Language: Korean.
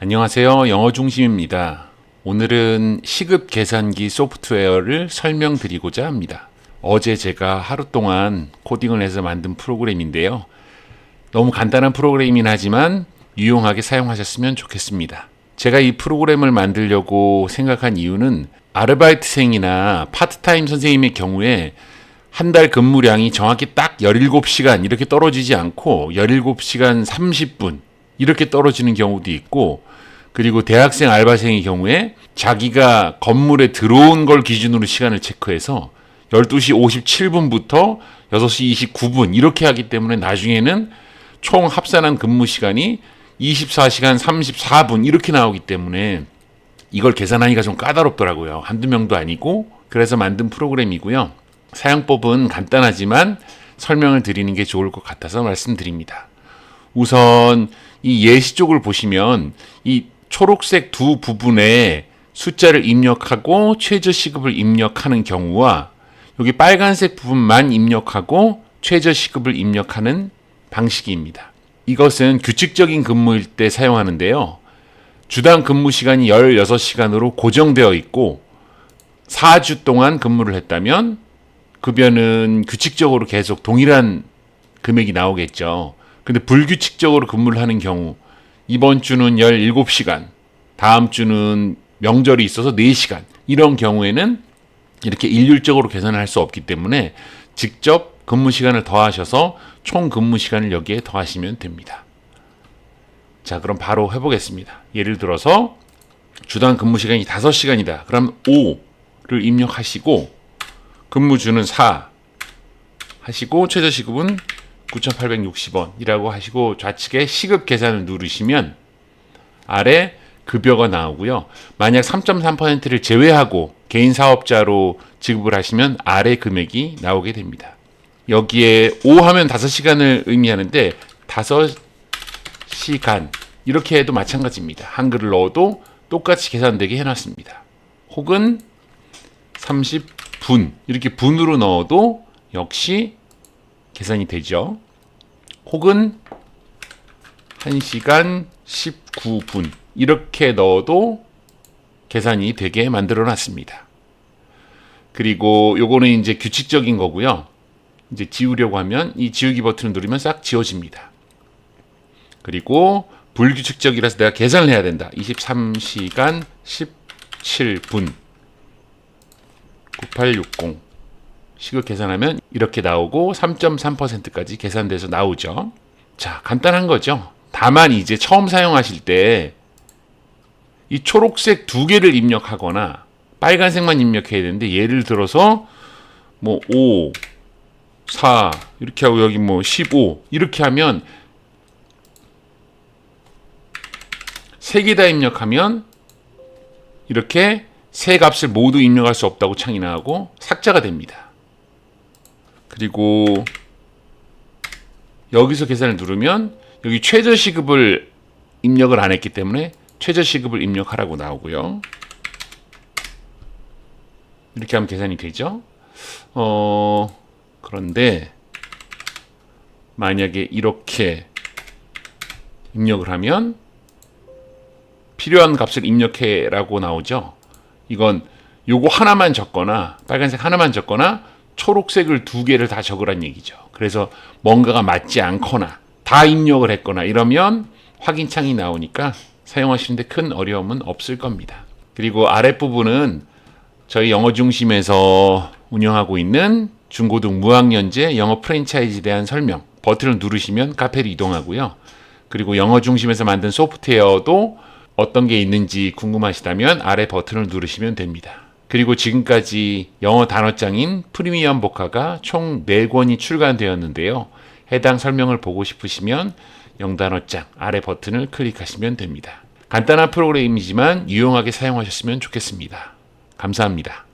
안녕하세요. 영어 중심입니다. 오늘은 시급 계산기 소프트웨어를 설명드리고자 합니다. 어제 제가 하루 동안 코딩을 해서 만든 프로그램인데요. 너무 간단한 프로그램이긴 하지만 유용하게 사용하셨으면 좋겠습니다. 제가 이 프로그램을 만들려고 생각한 이유는 아르바이트생이나 파트타임 선생님의 경우에 한 달 근무량이 정확히 딱 17시간 이렇게 떨어지지 않고 17시간 30분 이렇게 떨어지는 경우도 있고 그리고 대학생 알바생의 경우에 자기가 건물에 들어온 걸 기준으로 시간을 체크해서 12시 57분부터 6시 29분 이렇게 하기 때문에 나중에는 총 합산한 근무 시간이 24시간 34분 이렇게 나오기 때문에 이걸 계산하기가 좀 까다롭더라고요. 한두 명도 아니고 그래서 만든 프로그램이고요. 사용법은 간단하지만 설명을 드리는 게 좋을 것 같아서 말씀드립니다. 우선 이 예시 쪽을 보시면 이 초록색 두 부분에 숫자를 입력하고 최저 시급을 입력하는 경우와 여기 빨간색 부분만 입력하고 최저 시급을 입력하는 방식입니다. 이것은 규칙적인 근무일 때 사용하는데요. 주당 근무 시간이 16시간으로 고정되어 있고 4주 동안 근무를 했다면 급여는 규칙적으로 계속 동일한 금액이 나오겠죠. 근데 불규칙적으로 근무를 하는 경우 이번 주는 17시간, 다음 주는 명절이 있어서 4시간 이런 경우에는 이렇게 일률적으로 계산을 할 수 없기 때문에 직접 근무 시간을 더하셔서 총 근무 시간을 여기에 더하시면 됩니다. 자, 그럼 바로 해보겠습니다. 예를 들어서 주당 근무 시간이 5시간이다. 그럼 5를 입력하시고 근무주는 4 하시고 최저 시급은 9,860원이라고 하시고 좌측에 시급 계산을 누르시면 아래 급여가 나오고요. 만약 3.3%를 제외하고 개인 사업자로 지급을 하시면 아래 금액이 나오게 됩니다. 여기에 5 하면 5시간을 의미하는데 5시간 이렇게 해도 마찬가지입니다. 한글을 넣어도 똑같이 계산되게 해놨습니다. 혹은 30분 이렇게 분으로 넣어도 역시 계산이 되죠. 혹은 1시간 19분 이렇게 넣어도 계산이 되게 만들어 놨습니다. 그리고 요거는 이제 규칙적인 거고요. 이제 지우려고 하면 이 지우기 버튼을 누르면 싹 지워집니다. 그리고 불규칙적이라서 내가 계산을 해야 된다. 23시간 17분 9860 시급 계산하면 이렇게 나오고 3.3%까지 계산돼서 나오죠. 자, 간단한 거죠. 다만 이제 처음 사용하실 때 이 초록색 두 개를 입력하거나 빨간색만 입력해야 되는데 예를 들어서 뭐 5, 4 이렇게 하고 여기 뭐 15 이렇게 하면 세 개 다 입력하면 이렇게 세 값을 모두 입력할 수 없다고 창이 나오고 삭제가 됩니다. 그리고 여기서 계산을 누르면 여기 최저 시급을 입력을 안 했기 때문에 최저 시급을 입력하라고 나오고요. 이렇게 하면 계산이 되죠. 어, 그런데 만약에 이렇게 입력을 하면 필요한 값을 입력해라고 나오죠. 이건 요거 하나만 적거나 빨간색 하나만 적거나 초록색을 두 개를 다 적으란 얘기죠. 그래서 뭔가가 맞지 않거나 다 입력을 했거나 이러면 확인창이 나오니까 사용하시는데 큰 어려움은 없을 겁니다. 그리고 아랫부분은 저희 영어 중심에서 운영하고 있는 중고등 무학년제 영어 프랜차이즈에 대한 설명 버튼을 누르시면 카페를 이동하고요. 그리고 영어 중심에서 만든 소프트웨어도 어떤 게 있는지 궁금하시다면 아래 버튼을 누르시면 됩니다. 그리고 지금까지 영어 단어장인 프리미엄 복화가 총 4권이 출간되었는데요. 해당 설명을 보고 싶으시면 영단어장 아래 버튼을 클릭하시면 됩니다. 간단한 프로그램이지만 유용하게 사용하셨으면 좋겠습니다. 감사합니다.